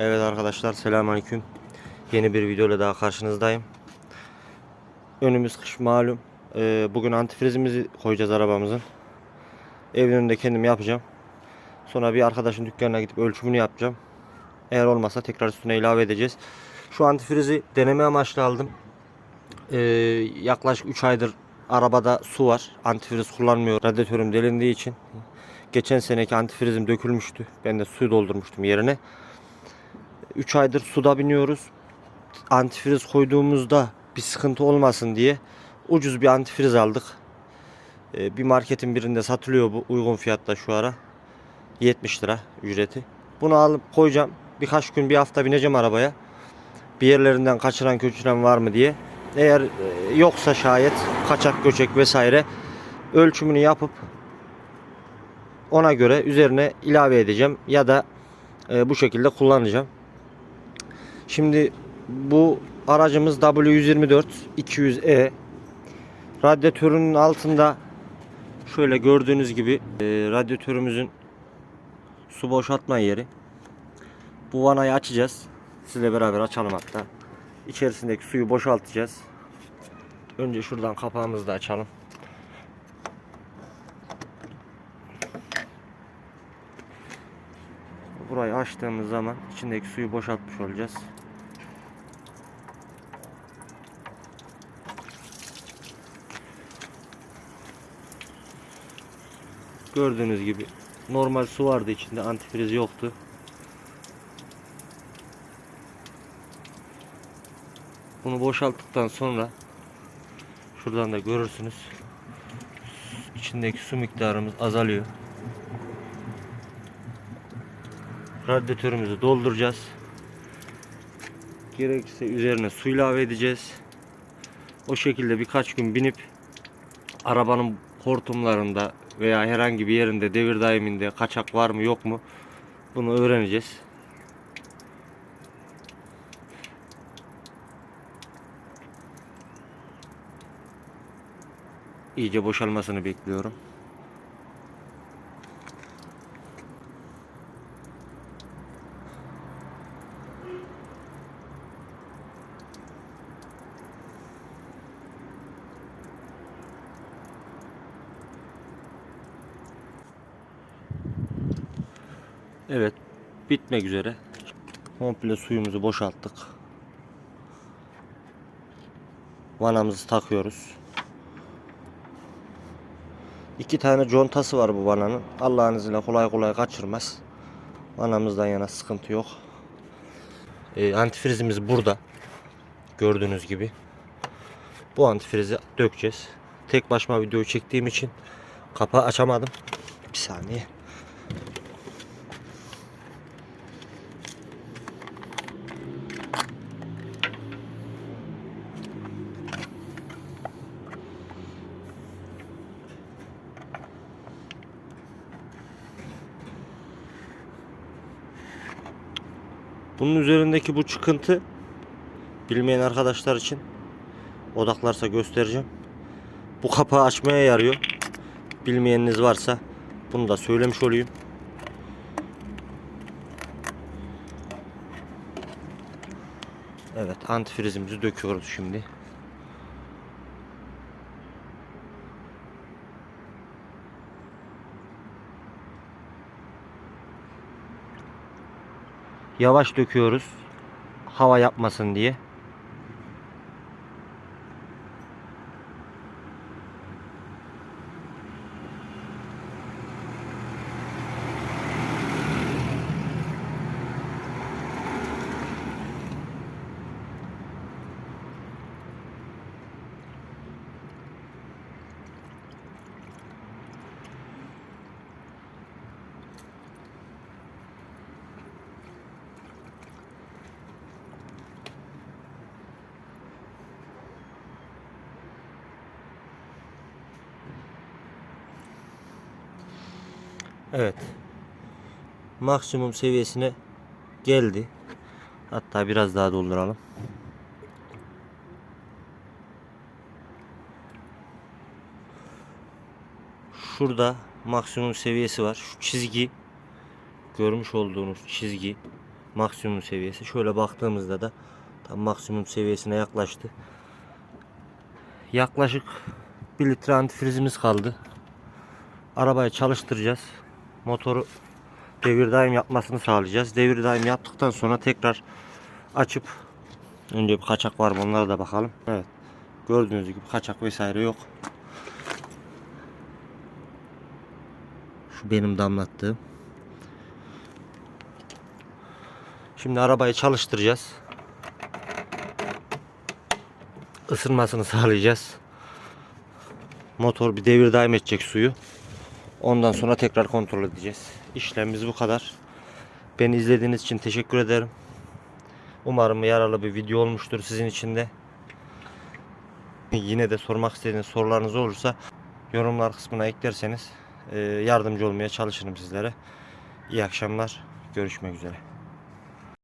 Evet arkadaşlar selamünaleyküm. Yeni bir videoyla daha karşınızdayım. Önümüz kış malum. Ee, bugün antifrizimizi koyacağız arabamızın. Evin önünde kendim yapacağım. Sonra bir arkadaşın dükkanına gidip ölçümünü yapacağım. Eğer olmazsa tekrar üstüne ilave edeceğiz. Şu antifrizi deneme amaçlı aldım. Ee, yaklaşık 3 aydır arabada su var. Antifriz kullanmıyor. Radyatörüm delindiği için. Geçen seneki antifrizim dökülmüştü. Ben de suyu doldurmuştum yerine. 3 aydır suda biniyoruz. Antifriz koyduğumuzda bir sıkıntı olmasın diye ucuz bir antifriz aldık. Ee, bir marketin birinde satılıyor bu uygun fiyatta şu ara. 70 lira ücreti. Bunu alıp koyacağım. Birkaç gün bir hafta bineceğim arabaya. Bir yerlerinden kaçıran köçüren var mı diye. Eğer e, yoksa şayet kaçak göçek vesaire ölçümünü yapıp ona göre üzerine ilave edeceğim ya da e, bu şekilde kullanacağım. Şimdi bu aracımız W124 200E. Radyatörünün altında şöyle gördüğünüz gibi e, radyatörümüzün su boşaltma yeri. Bu vanayı açacağız. Sizle beraber açalım hatta. İçerisindeki suyu boşaltacağız. Önce şuradan kapağımızı da açalım. Açtığımız zaman içindeki suyu boşaltmış olacağız. Gördüğünüz gibi normal su vardı içinde antifriz yoktu. Bunu boşalttıktan sonra şuradan da görürsünüz. İçindeki su miktarımız azalıyor. Radyatörümüzü dolduracağız. Gerekirse üzerine su ilave edeceğiz. O şekilde birkaç gün binip arabanın hortumlarında veya herhangi bir yerinde devir daiminde kaçak var mı yok mu bunu öğreneceğiz. İyice boşalmasını bekliyorum. Evet, bitmek üzere. Komple suyumuzu boşalttık. Vanamızı takıyoruz. İki tane contası var bu vananın. Allah'ın izniyle kolay kolay kaçırmaz. Vanamızdan yana sıkıntı yok. Ee, antifrizimiz burada. Gördüğünüz gibi. Bu antifrizi dökeceğiz. Tek başıma video çektiğim için kapağı açamadım. Bir saniye. Bunun üzerindeki bu çıkıntı bilmeyen arkadaşlar için odaklarsa göstereceğim. Bu kapağı açmaya yarıyor. Bilmeyeniniz varsa bunu da söylemiş olayım. Evet antifrizimizi döküyoruz şimdi. Yavaş döküyoruz. Hava yapmasın diye. Evet. Maksimum seviyesine geldi. Hatta biraz daha dolduralım. Şurada maksimum seviyesi var. Şu çizgi görmüş olduğunuz çizgi maksimum seviyesi. Şöyle baktığımızda da tam maksimum seviyesine yaklaştı. Yaklaşık 1 litre antifrizimiz kaldı. Arabayı çalıştıracağız. Motoru devir daim yapmasını sağlayacağız. Devir daim yaptıktan sonra tekrar açıp önce bir kaçak var mı onlara da bakalım. Evet. Gördüğünüz gibi kaçak vesaire yok. Şu benim damlattığım. Şimdi arabayı çalıştıracağız. Isınmasını sağlayacağız. Motor bir devir daim edecek suyu. Ondan sonra tekrar kontrol edeceğiz. İşlemimiz bu kadar. Beni izlediğiniz için teşekkür ederim. Umarım yararlı bir video olmuştur sizin için de. Yine de sormak istediğiniz sorularınız olursa yorumlar kısmına eklerseniz e, yardımcı olmaya çalışırım sizlere. İyi akşamlar. Görüşmek üzere.